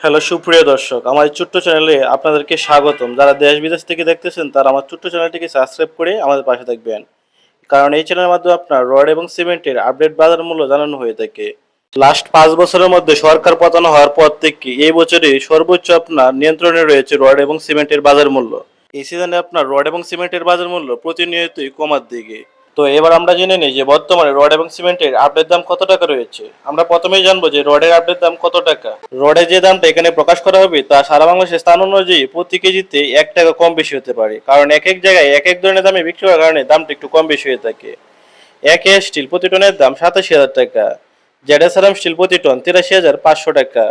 Hello, সুপ্রিয় দর্শক, আমার ছোট্ট চ্যানেলে আপনাদেরকে স্বাগতম। যারা দেশ বিদেশ থেকে দেখতেছেন, তারা আমার ছোট্ট চ্যানেলটিকে সাবস্ক্রাইব করে আমাদের পাশে থাকবেন। কারণ এই চ্যানেলের মাধ্যমে আপনার রড এবং সিমেন্টের আপডেট বাজার মূল্য জানানো হয়ে থাকে। লাস্ট পাঁচ বছরের মধ্যে সরকার পতন হওয়ার পর থেকে এই বছরে সর্বোচ্চ আপনার নিয়ন্ত্রণে রয়েছে রড এবং সিমেন্টের বাজার মূল্য। এই সিজনে আপনার রড এবং সিমেন্টের বাজার মূল্য প্রতিনিয়তই কমার দিকে। তো এবার আমরা জেনে নিই যে বর্তমানে রড এবং সিমেন্টের আপডেট দাম কত টাকা রয়েছে। আমরা প্রথমেই জানব যে রডের আপডেট দাম কত টাকা। রডের যে দামটা এখানে প্রকাশ করা হবে, তা সারা বাংলাদেশের স্থান অনুযায়ী প্রতি কেজিতে এক টাকা কম বেশি হতে পারে। কারণ এক এক জায়গায় এক এক ধরনের দামে বিক্রি হওয়ার কারণে দামটা একটু কম বেশি হয়ে থাকে। এক এ স্টিল প্রতি টনের দাম সাতাশি হাজার টাকা। জেডএসআরএম স্টিল প্রতি টন তিরাশি হাজার পাঁচশো টাকা।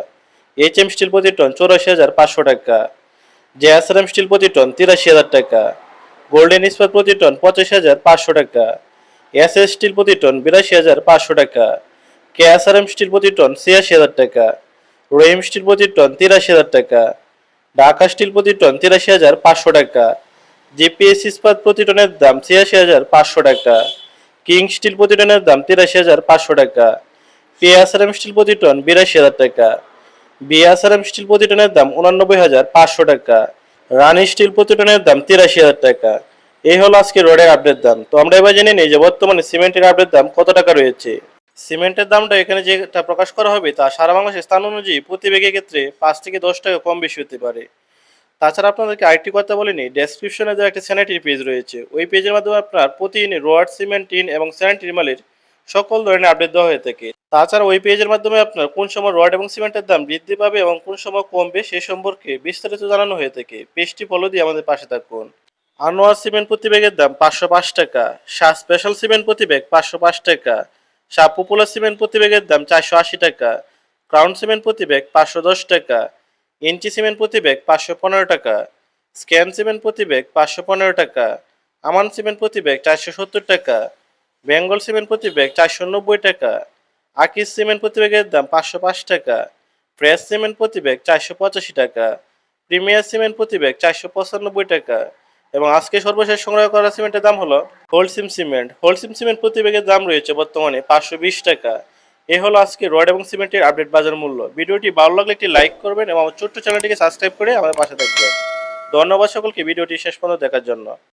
এইচ এম স্টিল প্রতি টন চৌরাশি হাজার পাঁচশো টাকা। জেএসআরএম স্টিল প্রতি টন তিরাশি হাজার টাকা। গোল্ডেন ইস্পাত প্রতি টন পঁচাশি হাজার পাঁচশো টাকা। এস এস স্টিল প্রতি টন বিরাশি হাজার পাঁচশো টাকা। কেএসআরএম স্টিল প্রতি টন ছিয়াশি হাজার টাকা। রহিম স্টিল প্রতি টন তিরাশি হাজার টাকা। ঢাকা স্টিল প্রতি টন তিরাশি হাজার পাঁচশো টাকা। জিপিএস ইস্পাত প্রতি টনের দাম ছিয়াশি হাজার পাঁচশো টাকা। কিং স্টিল প্রতি টনের দাম তিরাশি হাজার পাঁচশো টাকা। পিএসআরএম স্টিল প্রতি টন বিরাশি হাজার টাকা। বিএসআরএম স্টিল প্রতি টনের দাম উনানব্বই হাজার পাঁচশো টাকা। রানি স্টিল প্রতি টনের দাম তিরাশি হাজার টাকা। এই হলো আজকে রোডের আপডেট দাম। তো আমরা এবার জেনে নিই যে বর্তমানে সিমেন্টের আপডেট দাম কত টাকা রয়েছে। সিমেন্টের দামটা এখানে যেটা প্রকাশ করা হবে তা সারা বাংলাদেশের স্থান অনুযায়ী প্রতি বেগের ক্ষেত্রে পাঁচ থেকে দশ টাকা কম বেশি হতে পারে। তাছাড়া আপনাদেরকে আরেকটি কথা বলিনি ডেসক্রিপশনে যে একটা স্যানিটারি পেজ রয়েছে। ওই পেজের মাধ্যমে আপনার প্রতিদিন রড সিমেন্ট টিন এবং স্যানিটারি মালের সকল ধরনের আপডেট দেওয়া হয়ে থাকে। তাছাড়া ওই পেজের মাধ্যমে আপনার কোন সময় রড এবং সিমেন্টের দাম বৃদ্ধি পাবে এবং কোন সময় কমবে সে সম্পর্কে বিস্তারিত জানানো হয়ে থাকে। পেজটি ফলো দিয়ে আমাদের পাশে থাকুন। আনোয়ার সিমেন্ট প্রতি ব্যাগের দাম পাঁচশো পাঁচ টাকা। শাহ স্পেশাল সিমেন্ট প্রতি ব্যাগ পাঁচশো পাঁচ টাকা। শাহ পপুলার সিমেন্ট প্রতি ব্যাগের দাম চারশো আশি টাকা। ক্রাউন সিমেন্ট প্রতি ব্যাগ পাঁচশো দশ টাকা। ইঞ্চি সিমেন্ট প্রতি ব্যাগ পাঁচশো পনেরো টাকা। স্ক্যান সিমেন্ট প্রতি ব্যাগ পাঁচশো পনেরো টাকা। আমান সিমেন্ট প্রতি ব্যাগ চারশো সত্তর টাকা। বেঙ্গল সিমেন্ট প্রতি ব্যাগ চারশো নব্বই টাকা, আকিস সিমেন্ট প্রতি ব্যাগের দাম পাঁচশো পাঁচ টাকা, ফ্রেশ সিমেন্ট প্রতি ব্যাগ চারশো পঁচাশি টাকা, প্রিমিয়ার সিমেন্ট প্রতি ব্যাগ চারশো পঁচানব্বই টাকা এবং আজকে সর্বশেষ সংগ্রহ করা সিমেন্টের দাম হলো হোলসিম সিমেন্ট। হোলসিম সিমেন্ট প্রতি ব্যাগের দাম রয়েছে বর্তমানে পাঁচশো বিশ টাকা। এ হলো আজকে রড এবং সিমেন্টের আপডেট বাজার মূল্য। ভিডিওটি ভালো লাগলে একটি লাইক করবেন এবং আমার ছোট্ট চ্যানেলটিকে সাবস্ক্রাইব করে আমাদের পাশে থাকবেন। ধন্যবাদ সকলকে ভিডিওটি শেষ পর্যন্ত দেখার জন্য।